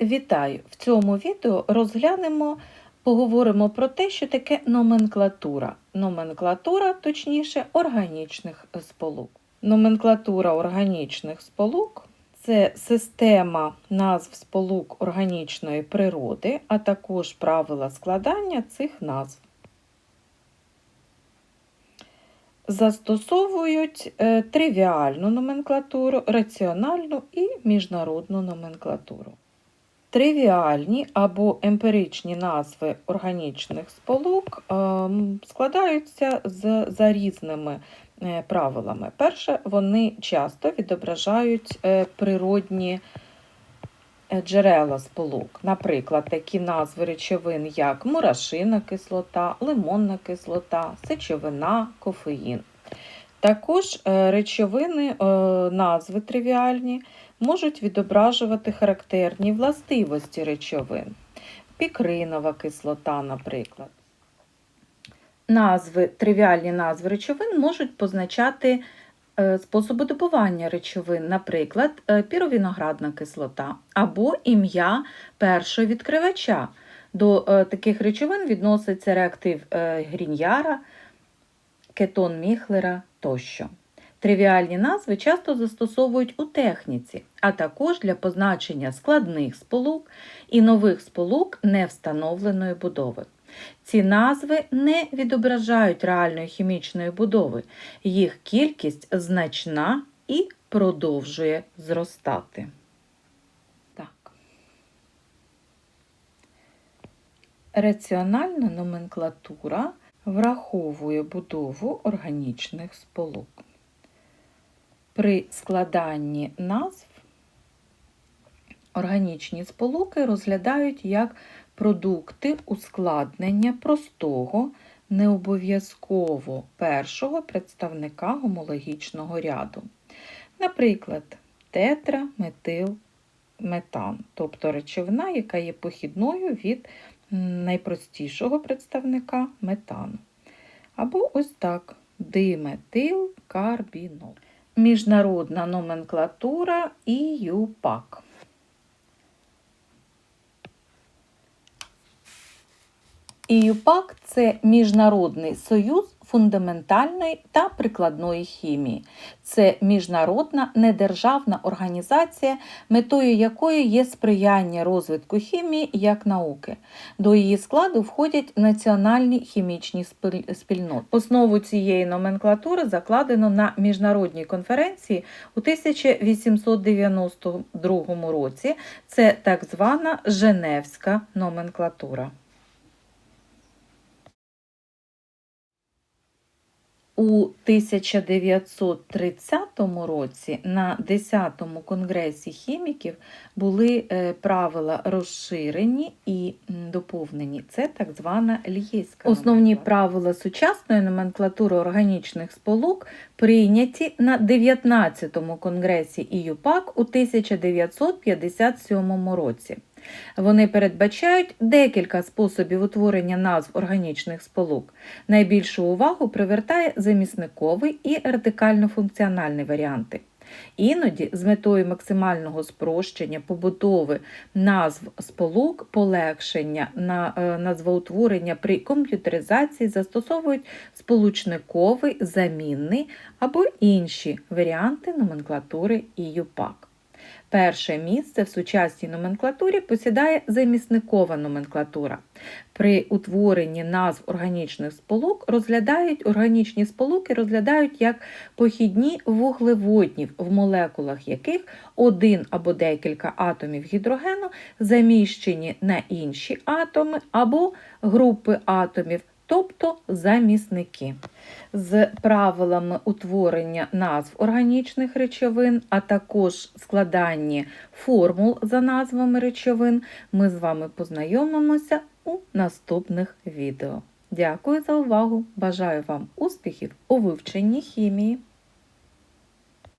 Вітаю! В цьому відео розглянемо, поговоримо про те, що таке номенклатура. Номенклатура, точніше, органічних сполук. Номенклатура органічних сполук це система назв сполук органічної природи, а також правила складання цих назв. Застосовують е, тривіальну номенклатуру, раціональну і міжнародну номенклатуру. Тривіальні або емпіричні назви органічних сполук ем, складаються з, за різними е, правилами. Перше, вони часто відображають е, природні е, джерела сполук. Наприклад, такі назви речовин, як мурашина кислота, лимонна кислота, сечовина, кофеїн. Також речовини, назви тривіальні можуть відображувати характерні властивості речовин. Пікринова кислота, наприклад. Назви, тривіальні назви речовин можуть позначати е, способи добування речовин, наприклад, е, піровіноградна кислота або ім'я першого відкривача. До е, таких речовин відноситься реактив Гріньяра, кетон Міхлера тощо. Тривіальні назви часто застосовують у техніці, а також для позначення складних сполук і нових сполук невстановленої будови. Ці назви не відображають реальної хімічної будови, їх кількість значна і продовжує зростати. Так. Раціональна номенклатура враховує будову органічних сполук. При складанні назв органічні сполуки розглядають як продукти ускладнення простого, необов'язково першого представника гомологічного ряду. Наприклад, тетра, метил, метан, тобто речовина, яка є похідною від найпростішого представника метану. Або ось так диметил карбінол. Міжнародна номенклатура ІЮПАК. ІЮПАК це Міжнародний союз фундаментальної та прикладної хімії. Це міжнародна недержавна організація, метою якої є сприяння розвитку хімії як науки. До її складу входять національні хімічні спільноти. Основу цієї номенклатури закладено на міжнародній конференції у 1892 році. Це так звана Женевська номенклатура. У 1930 році на 10-му конгресі хіміків були е, правила розширені і доповнені. Це так звана льєйська. Основні правила сучасної номенклатури органічних сполук прийняті на 19-му конгресі ІЮПАК у 1957 році. Вони передбачають декілька способів утворення назв органічних сполук. Найбільшу увагу привертає замісниковий і радикально-функціональний варіанти. Іноді з метою максимального спрощення побудови назв сполук, полегшення на е, назвоутворення при комп'ютеризації застосовують сполучниковий, замінний або інші варіанти номенклатури ІЮПАК. Перше місце в сучасній номенклатурі посідає замісникова номенклатура. При утворенні назв органічних сполук розглядають органічні сполуки розглядають як похідні вуглеводнів, в молекулах яких один або декілька атомів гідрогену заміщені на інші атоми або групи атомів, тобто замісники з правилами утворення назв органічних речовин, а також складання формул за назвами речовин, ми з вами познайомимося у наступних відео. Дякую за увагу! Бажаю вам успіхів у вивченні хімії!